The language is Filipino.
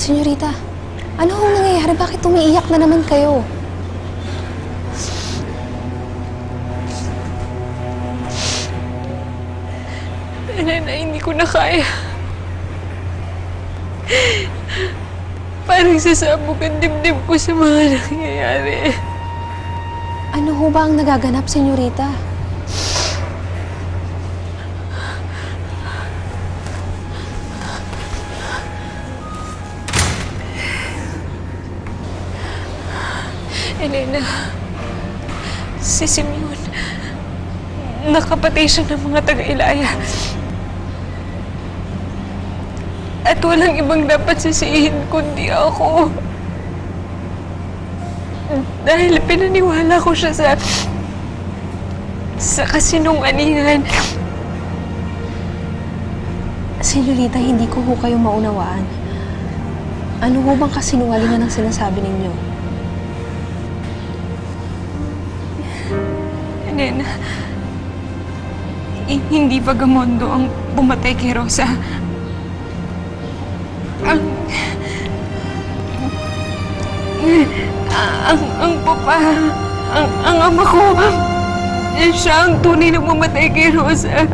Senyorita, ano hong nangyayari? Bakit umiiyak na naman kayo? Elena, hindi ko na kaya. Parang sasabog ang dibdib ko sa mga nangyayari. Ano ho ba ang nagaganap, senyorita? Elena, si Simeon, nakapatay siya ng mga taga-ilaya. At walang ibang dapat sisihin kundi ako. Dahil pinaniwala ko siya sa... sa kasinungalingan. Senyorita, hindi ko ho kayo maunawaan. Ano ho bang kasinungalingan ang sinasabi ninyo? Elena, hi- hindi Vagamondo ang pumatay kay Rosa. Ang... Ang, ang papa, ang, ang ama ko, siya ang tunay na pumatay kay Rosa.